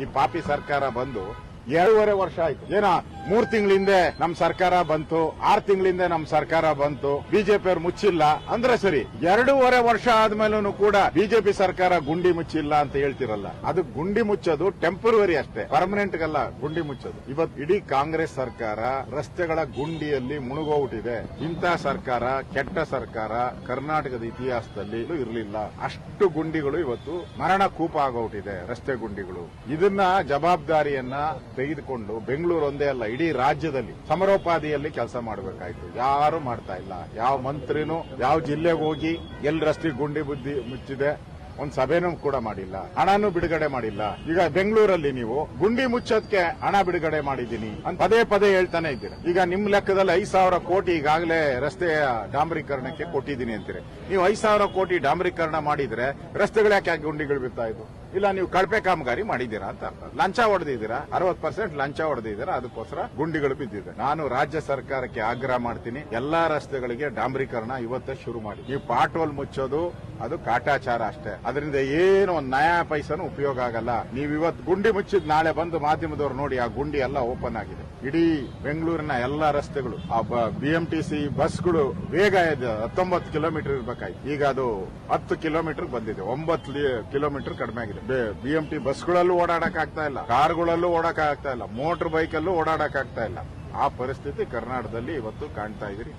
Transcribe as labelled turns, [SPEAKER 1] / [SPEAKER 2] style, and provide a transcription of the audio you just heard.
[SPEAKER 1] ಈ ಪಾಪಿ ಸರ್ಕಾರ ಬಂದು ಎರಡೂವರೆ ವರ್ಷ ಆಯ್ತು. ಏನ ಮೂರ್ ತಿಂಗಳಿಂದ ನಮ್ ಸರ್ಕಾರ ಬಂತು, ಆರ್ ತಿಂಗಳಿಂದ ನಮ್ ಸರ್ಕಾರ ಬಂತು ಬಿಜೆಪಿ ಅವ್ರು ಮುಚ್ಚಿಲ್ಲ. ಅಂದ್ರೆ ಸರಿ, ಎರಡೂವರೆ ವರ್ಷ ಆದ್ಮೇಲೂ ಕೂಡ ಬಿಜೆಪಿ ಸರ್ಕಾರ ಗುಂಡಿ ಮುಚ್ಚಿಲ್ಲ ಅಂತ ಹೇಳ್ತಿರಲ್ಲ. ಅದು ಗುಂಡಿ ಮುಚ್ಚೋದು ಟೆಂಪರವರಿ ಅಷ್ಟೇ. ಪರ್ಮನೆಂಟ್ ಗಲ್ಲ ಗುಂಡಿ ಮುಚ್ಚೋದು. ಇವತ್ತು ಇಡೀ ಕಾಂಗ್ರೆಸ್ ಸರ್ಕಾರ ರಸ್ತೆಗಳ ಗುಂಡಿಯಲ್ಲಿ ಮುಳುಗೋಗ್ಬಿಟ್ಟಿದೆ. ಇಂಥ ಸರ್ಕಾರ, ಕೆಟ್ಟ ಸರ್ಕಾರ ಕರ್ನಾಟಕದ ಇತಿಹಾಸದಲ್ಲಿ ಇರಲಿಲ್ಲ. ಅಷ್ಟು ಗುಂಡಿಗಳು ಇವತ್ತು ಮರಣ ಕೂಪ ಆಗೋಗ್ಬಿಟ್ಟಿದೆ ರಸ್ತೆ ಗುಂಡಿಗಳು. ಇದನ್ನ ಜವಾಬ್ದಾರಿಯನ್ನ ತೆಗೆದುಕೊಂಡು ಬೆಂಗಳೂರು ಒಂದೇ ಅಲ್ಲ ಇಡೀ ರಾಜ್ಯದಲ್ಲಿ ಸಮರೋಪಾದಿಯಲ್ಲಿ ಕೆಲಸ ಮಾಡಬೇಕಾಯ್ತು. ಯಾರು ಮಾಡ್ತಾ ಇಲ್ಲ. ಯಾವ ಮಂತ್ರಿನೂ, ಯಾವ ಜಿಲ್ಲೆಗೆ ಹೋಗಿ ಎಲ್ಲಿ ರಸ್ತೆ ಗುಂಡಿ ಬುದ್ಧಿ ಮುಚ್ಚಿದೆ. ಒಂದು ಸಭೆನೂ ಕೂಡ ಮಾಡಿಲ್ಲ. ಹಣನೂ ಬಿಡುಗಡೆ ಮಾಡಿಲ್ಲ. ಈಗ ಬೆಂಗಳೂರಲ್ಲಿ ನೀವು ಗುಂಡಿ ಮುಚ್ಚೋದಕ್ಕೆ ಹಣ ಬಿಡುಗಡೆ ಮಾಡಿದ್ದೀನಿ ಅಂತ ಪದೇ ಪದೇ ಹೇಳ್ತಾನೆ ಇದ್ದೀರಾ. ಈಗ ನಿಮ್ ಲೆಕ್ಕದಲ್ಲಿ ಐದ್ ಸಾವಿರ ಕೋಟಿ ಈಗಾಗಲೇ ರಸ್ತೆಯ ಡಾಂಬರೀಕರಣಕ್ಕೆ ಕೊಟ್ಟಿದ್ದೀನಿ ಅಂತೀರಿ. ನೀವು ಐದ್ ಸಾವಿರ ಕೋಟಿ ಡಾಂಬರೀಕರಣ ಮಾಡಿದ್ರೆ ರಸ್ತೆಗಳು ಯಾಕೆ ಗುಂಡಿಗಳು ಇದ್ವು? ಇಲ್ಲ, ನೀವು ಕಳಪೆ ಕಾಮಗಾರಿ ಮಾಡಿದ್ದೀರಾ ಅಂತ ಅರ್ಥ. ಲಂಚ ಹೊಡೆದಿದ್ದೀರಾ? ಅರವತ್ ಪರ್ಸೆಂಟ್ ಲಂಚ ಹೊಡೆದಿದ್ದೀರಾ? ಅದಕ್ಕೋಸ್ಕರ ಗುಂಡಿಗಳು ಬಿದ್ದಿದೆ. ನಾನು ರಾಜ್ಯ ಸರ್ಕಾರಕ್ಕೆ ಆಗ್ರಹ ಮಾಡ್ತೀನಿ. ಎಲ್ಲಾ ರಸ್ತೆಗಳಿಗೆ ಡಾಂಬರೀಕರಣ ಇವತ್ತೇ ಶುರು ಮಾಡಿ. ನೀವು ಪಾಟೋಲ್ ಮುಚ್ಚೋದು, ಅದು ಕಾಟಾಚಾರ ಅಷ್ಟೇ. ಅದರಿಂದ ಏನು ಒಂದು ನಯಾ ಪೈಸನು ಉಪಯೋಗ ಆಗಲ್ಲ. ನೀವು ಇವತ್ತು ಗುಂಡಿ ಮುಚ್ಚಿದ್ ನಾಳೆ ಬಂದು ಮಾಧ್ಯಮದವ್ರು ನೋಡಿ ಆ ಗುಂಡಿ ಎಲ್ಲ ಓಪನ್ ಆಗಿದೆ. ಇಡೀ ಬೆಂಗಳೂರಿನ ಎಲ್ಲಾ ರಸ್ತೆಗಳು, ಆ ಬಿಎಂಟಿಸಿ ಬಸ್ಗಳು ವೇಗ ಇದೆ ಹತ್ತೊಂಬತ್ತು ಕಿಲೋಮೀಟರ್ ಇರ್ಬೇಕಾಯ್ತು. ಈಗ ಅದು ಹತ್ತು ಕಿಲೋಮೀಟರ್ ಬಂದಿದೆ. ಒಂಬತ್ತು ಕಿಲೋಮೀಟರ್ ಕಡಿಮೆ ಆಗಿದೆ. ಬಿಎಂಟಿ ಬಸ್ಗಳಲ್ಲೂ ಓಡಾಡಕ್ ಆಗ್ತಾ ಇಲ್ಲ, ಕಾರ್ಗಳಲ್ಲೂ ಓಡಾಕ್ ಆಗ್ತಾ ಇಲ್ಲ ಮೋಟರ್ ಬೈಕ್ ಅಲ್ಲೂ ಓಡಾಡಕ್ ಆಗ್ತಾ ಇಲ್ಲ. ಆ ಪರಿಸ್ಥಿತಿ ಕರ್ನಾಟಕದಲ್ಲಿ ಇವತ್ತು ಕಾಣ್ತಾ ಇದ್ರಿ.